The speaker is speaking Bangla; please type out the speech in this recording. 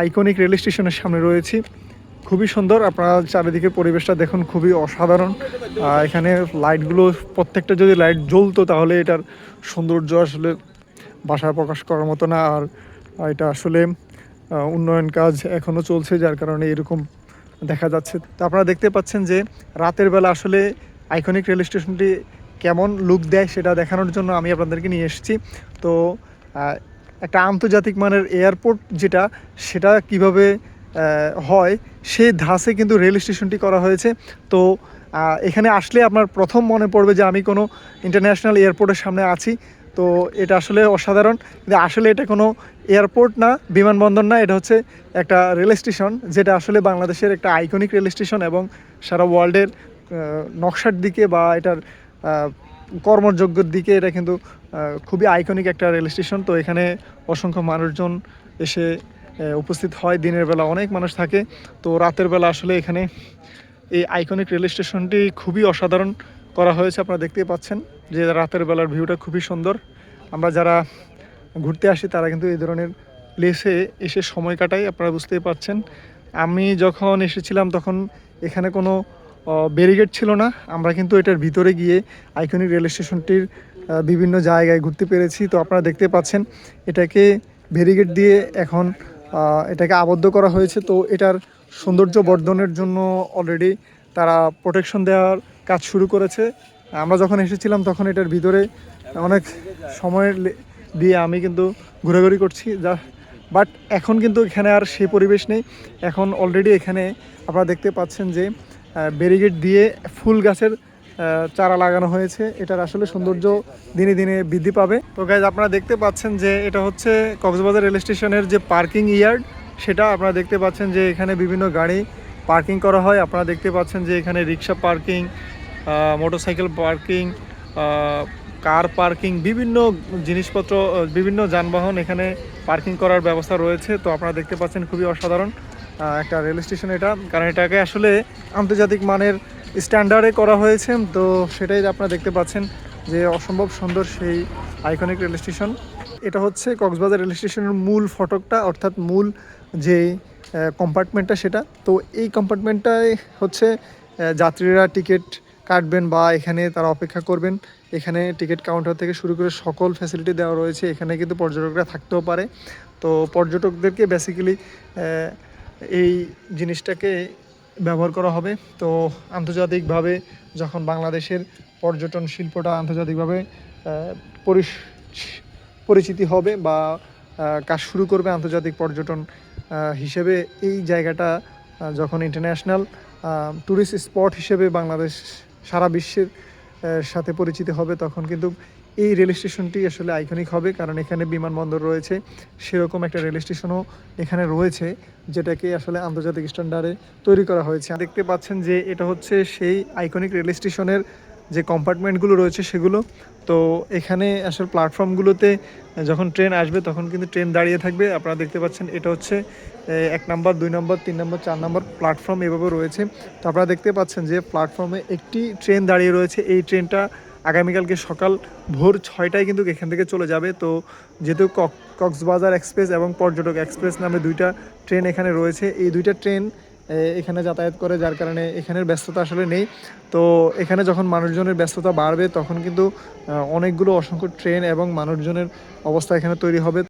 আইকনিক রেল স্টেশনের সামনে রয়েছি। খুবই সুন্দর, আপনারা চারিদিকের পরিবেশটা দেখুন, খুবই অসাধারণ। এখানে লাইটগুলো, প্রত্যেকটা যদি লাইট জ্বলতো তাহলে এটার সৌন্দর্য আসলে ভাষায় প্রকাশ করার মতো না। আর এটা আসলে উন্নয়ন কাজ এখনও চলছে, যার কারণে এরকম দেখা যাচ্ছে। তো আপনারা দেখতে পাচ্ছেন যে, রাতের বেলা আসলে আইকনিক রেল স্টেশনটি কেমন লুক দেয় সেটা দেখানোর জন্য আমি আপনাদেরকে নিয়ে এসেছি। তো একটা আন্তর্জাতিক মানের এয়ারপোর্ট যেটা, সেটা কীভাবে হয় সেই ধাসে কিন্তু রেল স্টেশনটি করা হয়েছে। তো এখানে আসলে আপনার প্রথম মনে পড়বে যে আমি কোনো ইন্টারন্যাশনাল এয়ারপোর্টের সামনে আছি। তো, এটা আসলে অসাধারণ। কিন্তু আসলে এটা কোনো এয়ারপোর্ট না, বিমানবন্দর না, এটা হচ্ছে একটা রেল স্টেশন, যেটা আসলে বাংলাদেশের একটা আইকনিক রেল স্টেশন এবং সারা ওয়ার্ল্ডের নকশার দিকে বা এটার কর্মযোগ্যর দিকে এটা কিন্তু খুবই আইকনিক একটা রেল স্টেশন তো এখানে অসংখ্য মানুষজন এসে উপস্থিত হয়। দিনের বেলা অনেক মানুষ থাকে। তো রাতের বেলা আসলে এখানে এই আইকনিক রেল স্টেশনটি খুবই অসাধারণ করা হয়েছে, আপনারা দেখতেই পাচ্ছেন যে রাতের বেলার ভিউটা খুবই সুন্দর। আমরা যারা ঘুরতে আসি, তারা কিন্তু এই ধরনের প্লেসে এসে সময় কাটাই আপনারা বুঝতেই পারছেন। আমি যখন এসেছিলাম, তখন এখানে কোনো ব্যারিগেড ছিল না। আমরা কিন্তু এটার ভিতরে গিয়ে আইকনিক রেল স্টেশনটির বিভিন্ন জায়গায় ঘুরতে পেরেছি। তো আপনারা দেখতে পাচ্ছেন, এটাকে ব্যারিগেড দিয়ে এখন এটাকে আবদ্ধ করা হয়েছে। তো এটার সৌন্দর্য বর্ধনের জন্য অলরেডি তারা প্রোটেকশন দেওয়ার কাজ শুরু করেছে। আমরা যখন এসেছিলাম, তখন এটার ভিতরে অনেক সময় দিয়ে আমি কিন্তু ঘোরাঘুরি করছি। যা বাট এখন কিন্তু এখানে আর সেই পরিবেশ নেই। এখন অলরেডি এখানে আপনারা দেখতে পাচ্ছেন যে ব্যারিগেড দিয়ে ফুল গাছের চারা লাগানো হয়েছে। এটার আসলে সৌন্দর্য দিনে দিনে বৃদ্ধি পাবে। তো গাইজ আপনারা দেখতে পাচ্ছেন যে এটা হচ্ছে কক্সবাজার রেল স্টেশনের যে পার্কিং ইয়ার্ড। সেটা আপনারা দেখতে পাচ্ছেন যে এখানে বিভিন্ন গাড়ি পার্কিং করা হয়। আপনারা দেখতে পাচ্ছেন যে এখানে rickshaw parking motorcycle parking car parking, বিভিন্ন জিনিসপত্র বিভিন্ন যানবাহন এখানে পার্কিং করার ব্যবস্থা রয়েছে। তো আপনারা দেখতে পাচ্ছেন খুবই অসাধারণ। একটা রেল স্টেশন এটা। কারণ এটাকে আসলে আন্তর্জাতিক মানের স্ট্যান্ডার্ডে করা হয়েছে। তো সেটাই আপনারা দেখতে পাচ্ছেন যে অসম্ভব সুন্দর সেই আইকনিক রেল স্টেশন। এটা হচ্ছে কক্সবাজার রেল স্টেশনের মূল ফটকটা, অর্থাৎ মূল যে কম্পার্টমেন্টটা সেটা। তো এই কম্পার্টমেন্টটায় হচ্ছে যাত্রীরা টিকিট কাটবেন বা এখানে তারা অপেক্ষা করবেন। এখানে টিকিট কাউন্টার থেকে শুরু করে সকল ফ্যাসিলিটি দেওয়া রয়েছে। এখানে কিন্তু পর্যটকরা থাকতেও পারে। তো পর্যটকদেরকে বেসিক্যালি এই জিনিসটাকে ব্যবহার করা হবে। তো আন্তর্জাতিকভাবে যখন বাংলাদেশের পর্যটন শিল্পটা আন্তর্জাতিকভাবে পরিচিতি হবে বা কাজ শুরু করবে আন্তর্জাতিক পর্যটন হিসেবে এই জায়গাটা যখন ইন্টারন্যাশনাল ট্যুরিস্ট স্পট হিসেবে বাংলাদেশ, সারা বিশ্বের সাথে পরিচিত হবে, তখন কিন্তু এই রেল স্টেশনটি আসলে আইকনিক হবে, কারণ এখানে বিমানবন্দর রয়েছে। সেরকম একটা রেল স্টেশনও এখানে রয়েছে, যেটাকে আসলে আন্তর্জাতিক স্ট্যান্ডার্ডে তৈরি করা হয়েছে। দেখতে পাচ্ছেন যে এটা হচ্ছে সেই আইকনিক রেল স্টেশনের যে কম্পার্টমেন্টগুলো রয়েছে সেগুলো। তো এখানে আসলে প্ল্যাটফর্মগুলোতে যখন ট্রেন আসবে, তখন কিন্তু ট্রেন দাঁড়িয়ে থাকবে। আপনারা দেখতে পাচ্ছেন এটা হচ্ছে এক নম্বর, দুই নম্বর, তিন নম্বর, চার নম্বর প্ল্যাটফর্ম এভাবে রয়েছে। তো আপনারা দেখতে পাচ্ছেন যে প্ল্যাটফর্মে একটি ট্রেন দাঁড়িয়ে রয়েছে। এই ট্রেনটা আগামীকালকে সকাল ভোর ছয়টায় কিন্তু এখান থেকে চলে যাবে। তো যেহেতু কক- কক্সবাজার এক্সপ্রেস এবং পর্যটক এক্সপ্রেস নামে দুইটা ট্রেন এখানে রয়েছে। এই দুইটা ট্রেন এখানে যাতায়াত করে, যার কারণে এখানের ব্যস্ততা আসলে নেই। তো এখানে যখন মানুষজনের ব্যস্ততা বাড়বে, তখন কিন্তু অনেকগুলো অসংখ্য ট্রেন এবং মানুষজনের অবস্থা এখানে তৈরি হবে।